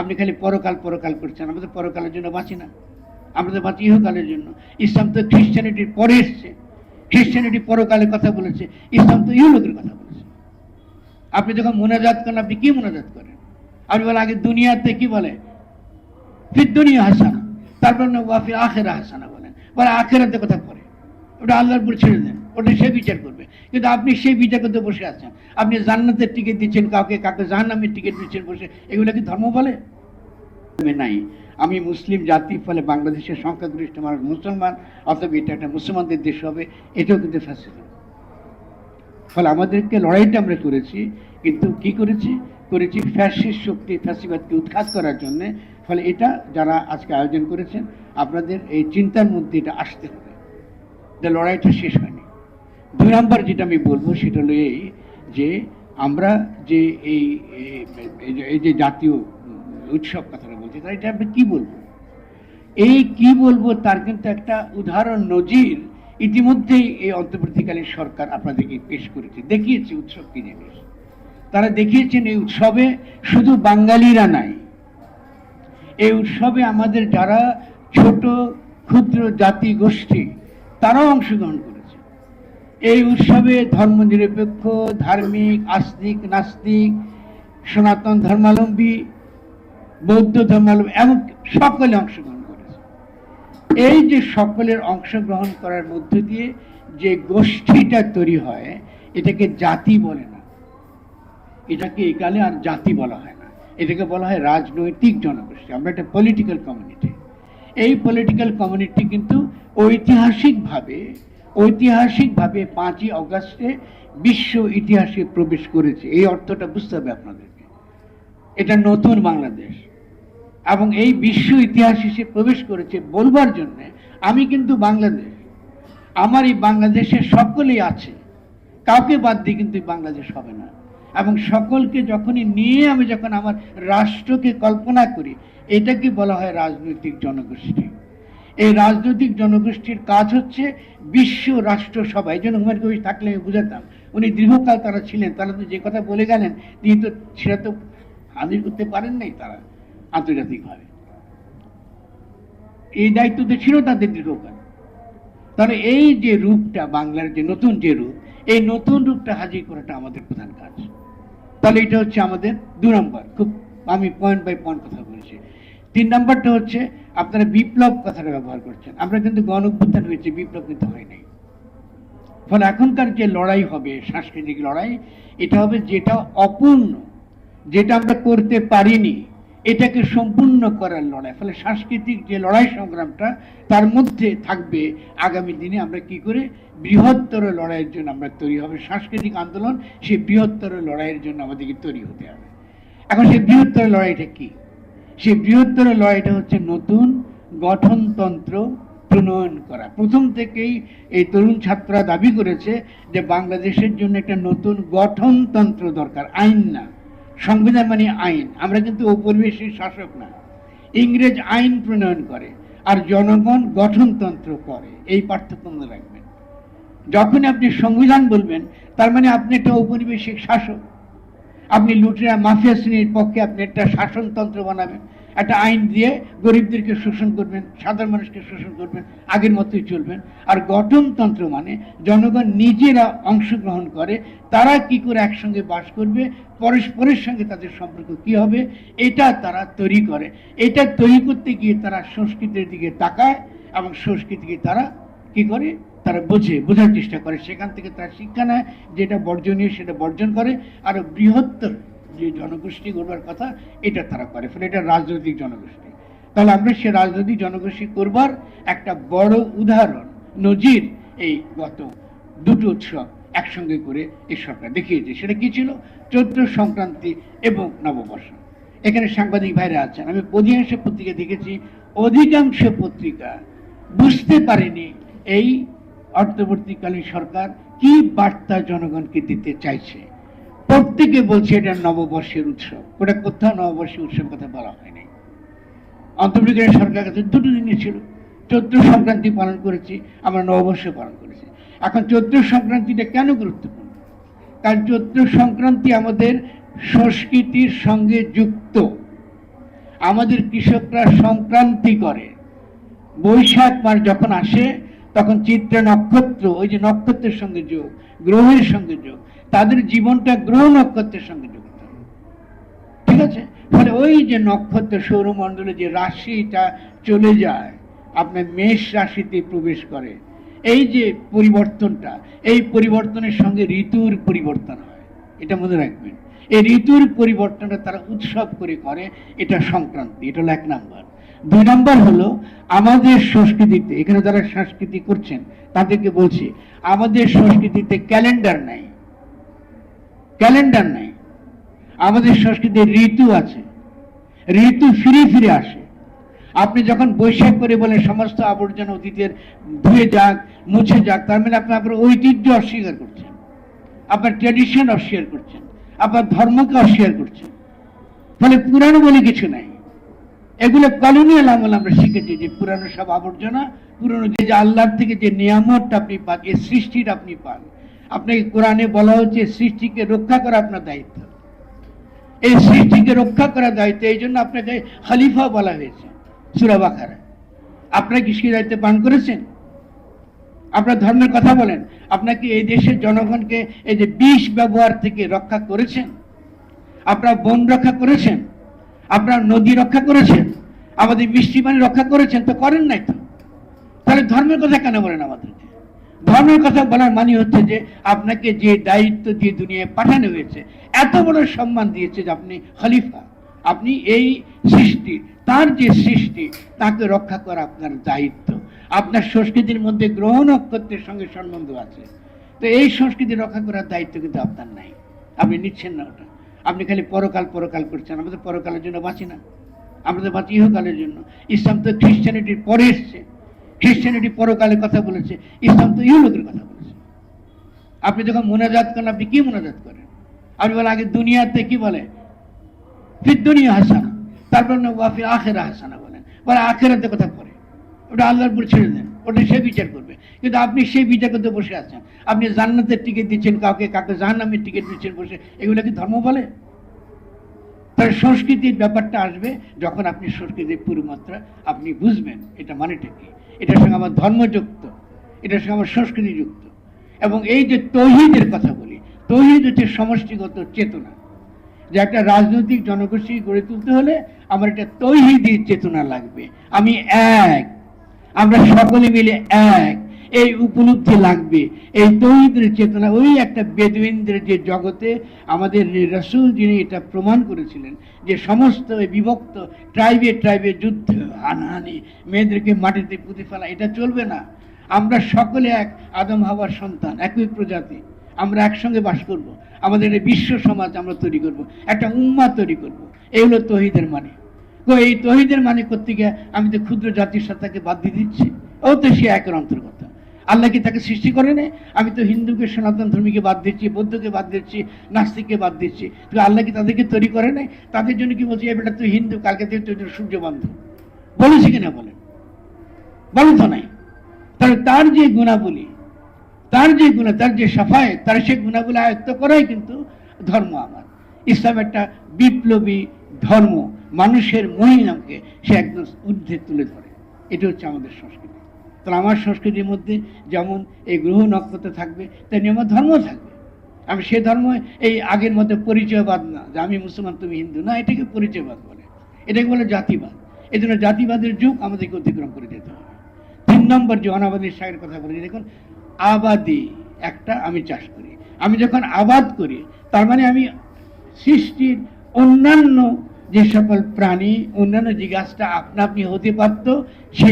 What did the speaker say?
আপনি খালি পরকাল পরকাল করছেন। আমরা পরকালের জন্য বাঁচি না। আমরা তো বাঁচি ইহকালের জন্য। ইসলাম তো খ্রিস্টানিটির পরে এসছে। খ্রিস্টানিটি পরকালের কথা বলেছে। ইসলাম তো ইহলোকের কথা বলেছে। আপনি যখন মোনাজাত করেন, আপনি কি মোনাজাত করেন? আপনি বলেন, আগে দুনিয়াতে কি বলে? দুনিয়া হাসানা। তারপর ওয়াফির আখেরা হাসানা বলেন। বলে আখেরাতে কথা পড়ে। ওটা আল্লাহর উপর ছেড়ে দেন। ওটা সে বিচার করবে। কিন্তু আপনি সেই বিচার করতে বসে আছেন। আপনি জান্নাতের টিকিট দিচ্ছেন কাউকে কাউকে জাহান্নামের টিকিট দিচ্ছেন বসে। এগুলো কি ধর্ম বলে? নাই। আমি মুসলিম জাতি ফলে বাংলাদেশের সংখ্যাগরিষ্ঠ মানুষ মুসলমান, অথবা এটা একটা মুসলমানদের দেশ হবে, এটাও কিন্তু ফ্যাসিলিটি ফলে আমাদেরকে লড়াইটা আমরা করেছি, কিন্তু কি করেছি? করেছি ফ্যাসিস্ট শক্তি ফ্যাসিবাদকে উৎখাত করার জন্য। ফলে এটা যারা আজকে আয়োজন করেছেন, আপনাদের এই চিন্তার মধ্যে এটা আসতে হবে। লড়াইটা শেষ হয়নি। দুই নম্বর যেটা আমি বলব সেটা হলো এই যে আমরা যে এই, এই- যে- জাতীয় উৎসব কথাটা বলছি তাই এটা আমরা কি বলব? এই কি বলব তার কিন্তু একটা উদাহরণ নজির ইতিমধ্যেই এই অন্তর্বর্তীকালীন সরকার আপনাদেরকে পেশ করেছে, দেখিয়েছে উৎসব কি জিনিস তারা দেখিয়েছেন এই উৎসবে শুধু বাঙালিরা নাই, এই উৎসবে আমাদের যারা ছোট ক্ষুদ্র জাতি গোষ্ঠী তারাও অংশগ্রহণ করেছে। এই উৎসবে ধর্মনিরপেক্ষ ধার্মিক, আস্তিক, নাস্তিক, সনাতন ধর্মাবলম্বী, বৌদ্ধ ধর্মাবলম্বী এমন সকলে অংশগ্রহণ করেছে। এই যে সকলের অংশগ্রহণ করার মধ্য দিয়ে যে গোষ্ঠীটা তৈরি হয়, এটাকে জাতি বলে না। এটাকে একালে আর জাতি বলা হয় না। এটাকে বলা হয় রাজনৈতিক জনগোষ্ঠী। আমরা একটা পলিটিক্যাল কমিউনিটি এই পলিটিক্যাল কমিউনিটি কিন্তু ঐতিহাসিকভাবে ঐতিহাসিকভাবে পাঁচই অগস্টে বিশ্ব ইতিহাসে প্রবেশ করেছে। এই অর্থটা বুঝতে হবে আপনাদেরকে। এটা নতুন বাংলাদেশ। এবং এই বিশ্ব ইতিহাস হিসেবে প্রবেশ করেছে বলবার জন্যে। আমি কিন্তু বাংলাদেশ। আমার এই বাংলাদেশে সকলেই আছে। কাউকে বাদ দিয়ে কিন্তু বাংলাদেশ হবে না। এবং সকলকে যখনই নিয়ে আমি যখন আমার রাষ্ট্রকে কল্পনা করি এটাকে বলা হয় রাজনৈতিক জনগোষ্ঠী? এই রাজনৈতিক জনগোষ্ঠীর কাজ হচ্ছে বিশ্ব রাষ্ট্র সভা এই জন্য হুমায়ুন কবির থাকলে আমি বুঝাতাম। উনি দীর্ঘকাল তারা ছিলেন। তারা তো যে কথা বলে গেলেন, তিনি তো সেটা তো হাজির করতে পারেন নাই তারা আন্তর্জাতিকভাবে। এই দায়িত্ব তো ছিল তাদের দীর্ঘকাল। তাহলে এই যে রূপটা, বাংলার যে নতুন যে রূপ, এই নতুন রূপটা হাজির করাটা আমাদের প্রধান কাজ। তাহলে এটা হচ্ছে আমাদের দু নম্বর। খুব আমি পয়েন্ট বাই পয়েন্ট কথা বলেছি। তিন নম্বরটা হচ্ছে আপনারা বিপ্লব কথাটা ব্যবহার করছেন। আমরা কিন্তু গণ অভ্যুত্থান হয়েছে, বিপ্লব কিন্তু হয় নাই। ফলে এখনকার যে লড়াই হবে, সাংস্কৃতিক লড়াই, এটা হবে যেটা অপূর্ণ, যেটা আমরা করতে পারিনি, এটাকে সম্পূর্ণ করার লড়াই। ফলে সাংস্কৃতিক যে লড়াই সংগ্রামটা, তার মধ্যে থাকবে আগামী দিনে আমরা কি করে? বৃহত্তর লড়াইয়ের জন্য আমরা তৈরি হবে। সাংস্কৃতিক আন্দোলন সেই বৃহত্তর লড়াইয়ের জন্য আমাদেরকে তৈরি হতে হবে। এখন সেই বৃহত্তর লড়াইটা কি? সেই বৃহত্তর লড়াইটা হচ্ছে নতুন গঠনতন্ত্র প্রণয়ন করা। প্রথম থেকেই এই তরুণ ছাত্ররা দাবি করেছে যে বাংলাদেশের জন্য একটা নতুন গঠনতন্ত্র দরকার, আইন না। সংবিধান মানে আইন। আমরা কিন্তু ঔপনিবেশিক শাসক না। ইংরেজ আইন প্রণয়ন করে আর জনগণ গঠনতন্ত্র করে। এই পার্থক্য মনে রাখবেন। যখন আপনি সংবিধান বলবেন, তার মানে আপনি একটা ঔপনিবেশিক শাসক। আপনি লুটেরা, মাফিয়া শ্রেণির পক্ষে আপনি একটা শাসনতন্ত্র বানাবেন। একটা আইন দিয়ে গরিবদেরকে শোষণ করবেন, সাধারণ মানুষকে শোষণ করবেন, আগের মতোই চলবেন। আর গঠনতন্ত্র মানে জনগণ নিজেরা অংশগ্রহণ করে, তারা কি করে একসঙ্গে বাস করবে, পরস্পরের সঙ্গে তাদের সম্পর্ক কি হবে, এটা তারা তৈরি করে। এটা তৈরি করতে গিয়ে তারা সংস্কৃতির দিকে তাকায় এবং সংস্কৃতিকে তারা কি করে তারা বোঝে, বোঝার চেষ্টা করে। সেখান থেকে তারা শিক্ষা নেয় যেটা বর্জনীয়, সেটা বর্জন করে। আর বৃহত্তর যে জনগোষ্ঠী গড়বার কথা, এটা তারা করে। ফলে এটা রাজনৈতিক জনগোষ্ঠী। তাহলে আমরা সে রাজনৈতিক জনগোষ্ঠী করবার একটা বড় উদাহরণ, নজির এই গত দুটো উৎসব একসঙ্গে করে এই সরকার দেখিয়েছে। সেটা কি ছিল? চৈত্র সংক্রান্তি এবং নববর্ষ। এখানে সাংবাদিক ভাইরা আছেন। আমি অধিকাংশ পত্রিকা দেখেছি। অধিকাংশ পত্রিকা বুঝতে পারেনি এই অর্থবর্তীকালীন সরকার কি বার্তা জনগণকে দিতে চাইছে? প্রত্যেকে বলছে এটা নববর্ষের উৎসব। ওটা কোথাও নববর্ষের উৎসব কথা বলা হয়নি অন্তর্বর্তীকালীন সরকার কাছে দুটো জিনিস ছিল। চৈত্র সংক্রান্তি পালন করেছি, আমরা নববর্ষ পালন করেছি। এখন চৈত্র সংক্রান্তিটা কেন গুরুত্বপূর্ণ? কারণ চৈত্র সংক্রান্তি আমাদের সংস্কৃতির সঙ্গে যুক্ত। আমাদের কৃষকরা সংক্রান্তি করে। বৈশাখ মাস যখন আসে তখন চিত্র নক্ষত্র, ওই যে নক্ষত্রের সঙ্গে যোগ, গ্রহের সঙ্গে যোগ, তাদের জীবনটা গ্রহ নক্ষত্রের সঙ্গে যুক্ত ঠিক আছে? ফলে ওই যে নক্ষত্র সৌরমণ্ডলে যে রাশিটা চলে যায়, আপনার মেষ রাশিতে প্রবেশ করে, এই যে পরিবর্তনটা, এই পরিবর্তনের সঙ্গে ঋতুর পরিবর্তন হয়। এটা মনে রাখবেন। এই ঋতুর পরিবর্তনটা তারা উৎসব করে করে, এটা সংক্রান্তি, এটা হলো এক নাম্বার। দুই নম্বর হলো আমাদের সংস্কৃতিতে, এখানে যারা সংস্কৃতি করছেন, তাদেরকে বলছি, আমাদের সংস্কৃতিতে ক্যালেন্ডার নাই। ক্যালেন্ডার নাই। আমাদের সংস্কৃতির ঋতু আছে। ঋতু ফিরে ফিরে আসে। আপনি যখন বৈশাখ করে বলেন, সমস্ত আবর্জনা অতীতের ধুয়ে যাক, মুছে যাক, তার মানে আপনি আপনার ঐতিহ্য অস্বীকার করছেন। আপনার ট্র্যাডিশন অস্বীকার করছেন। আপনার ধর্মকে অস্বীকার করছেন। ফলে পুরাণ বলে কিছু নাই। এগুলো কলোনিয়াল আমল আমরা শিখেছি যে পুরানো সব আবর্জনা, পুরানো যে আল্লাহর থেকে যে নিয়ামতটা আপনি পান এই সৃষ্টিটা আপনি পান। আপনাকে কোরআনে বলা হচ্ছে সৃষ্টিকে রক্ষা করা আপনার দায়িত্ব। এই সৃষ্টিকে রক্ষা করার দায়িত্ব, এই জন্য আপনাকে খলিফা বলা হয়েছে সুরাবাখারা আপনারা কি সেই দায়িত্ব পান করেছেন? আপনার ধর্মের কথা বলেন আপনাকে এই দেশের জনগণকে এই যে বিষ ব্যবহার থেকে রক্ষা করেছেন? আপনার বন রক্ষা করেছেন? আপনার নদী রক্ষা করেছেন, আমাদের মিষ্টি পানি রক্ষা করেছেন, তো করেন নাই তো? তাহলে ধর্মের কথা কেন বলেন আমাদেরকে? ধর্মের কথা বলার মানে হচ্ছে যে, আপনাকে যে দায়িত্ব দিয়ে দুনিয়ায় পাঠানো হয়েছে, এত বড় সম্মান দিয়েছে যে আপনি খলিফা, আপনি এই সৃষ্টি, তার যে সৃষ্টি, তাকে রক্ষা করা আপনার দায়িত্ব। আপনার সংস্কৃতির মধ্যে গ্রহ নক্ষত্রের সঙ্গে সম্বন্ধ আছে। তো এই সংস্কৃতি রক্ষা করার দায়িত্ব কিন্তু আপনার নাই। আপনি নিচ্ছেন না ওটা। আপনি খালি পরকাল পরকাল করছেন। আমাদের পরকালের জন্য বাঁচি না। আমাদের বাঁচি ইহকালের জন্য। ইসলাম তো খ্রিস্টানিটির পরে এসছে। খ্রিস্টানিটি পরকালের কথা বলেছে। ইসলাম তো ইহলোকের কথা বলেছে। আপনি যখন মোনাজাত করেন, আপনি কি মোনাজাত করেন? আপনি বলেন, আগে দুনিয়াতে কি বলে? দুনিয়া হাসানা। তারপর ওয়াফির আখেরা হাসানা বলেন। বলে আখেরাতে কথা পড়ে। ওটা আল্লাহর উপর ছেড়ে দেন। ওটা সে বিচার করবে। কিন্তু আপনি সেই বিচার করতে বসে আছেন। আপনি জান্নাতের টিকিট দিচ্ছেন কাউকে কাউকে জাহান্নামের টিকিট দিচ্ছেন বসে। এগুলো কি ধর্ম বলে? তার সংস্কৃতির ব্যাপারটা আসবে যখন আপনি সংস্কৃতির পুরোমাত্রা আপনি বুঝবেন। এটা মানেটা কি? এটার সঙ্গে আমার ধর্মযুক্ত। এটার সঙ্গে আমার সংস্কৃতি যুক্ত এবং এই যে তহিদের কথা বলি, তহিদ হচ্ছে সমষ্টিগত চেতনা। যে একটা রাজনৈতিক জনগোষ্ঠী গড়ে তুলতে হলে আমার একটা তৌহিদি চেতনা লাগবে। আমি এক। আমরা সকলে মিলে এক। এই উপলব্ধি লাগবে। এই তৌহিদের চেতনা, ওই একটা বেদুইনদের যে জগতে আমাদের রসুল যিনি এটা প্রমাণ করেছিলেন যে সমস্ত বিভক্ত ট্রাইবে ট্রাইবে যুদ্ধ, হানাহানি, মেয়েদেরকে মাটিতে পুঁতে ফেলা, এটা চলবে না। আমরা সকলে এক, আদম হাওয়ার সন্তান, একই প্রজাতি। আমরা একসঙ্গে বাস করব। আমাদের বিশ্ব সমাজ আমরা তৈরি করব। একটা উম্মা তৈরি করব। এই হলো তহিদের মানে। তো এই তহিদের মানে করতে গিয়ে আমি তো ক্ষুদ্র জাতির সাথে তাকে বাদ দিয়ে দিচ্ছি। ও তো সে একের অন্তর্গত। আল্লাহ কি তাকে সৃষ্টি করে নেই? আমি তো হিন্দুকে, সনাতন ধর্মীকে বাদ দিচ্ছি, বৌদ্ধকে বাদ দিচ্ছি, নাস্তিককে বাদ দিচ্ছি। তো আল্লাহ কি তাদেরকে তৈরি করে নাই? তাদের জন্য কি বলছি এবার তুই হিন্দু, কালকে তুই তোর সূর্য বন্ধ বলেছি কিনা বলেন বলেন তো নাই। তাহলে তার যে গুণাবলী, তার যে গুণা, তার যে সাফায় তার সেই গুণাগুলো আয়ত্ত করাই কিন্তু ধর্ম আমার। ইসলাম একটা বিপ্লবী ধর্ম। মানুষের মহিলাকে সে একদম ঊর্ধ্বে তুলে ধরে। এটা হচ্ছে আমাদের সংস্কৃতি। তাহলে আমার সংস্কৃতির মধ্যে যেমন এই গ্রহ নক্ষত্র থাকবে, তেমনি আমার ধর্ম থাকবে। আমি সে ধর্ম এই আগের মতো পরিচয়বাদ না, যে আমি মুসলমান, তুমি হিন্দু। না, এটাকে পরিচয়বাদ বলে। এটাকে বলে জাতিবাদ। এই জন্য জাতিবাদের যুগ আমাদেরকে অতিক্রম করে যেতে হবে। তিন নম্বর যে অনাবাদী শাকের কথা বলেছি দেখুন, আবাদি একটা আমি চাষ করি। আমি যখন আবাদ করি, তার মানে আমি সৃষ্টির অন্যান্য যে সকল প্রাণী অন্যান্য গাছটা আপনা আপনি হতে পারত সে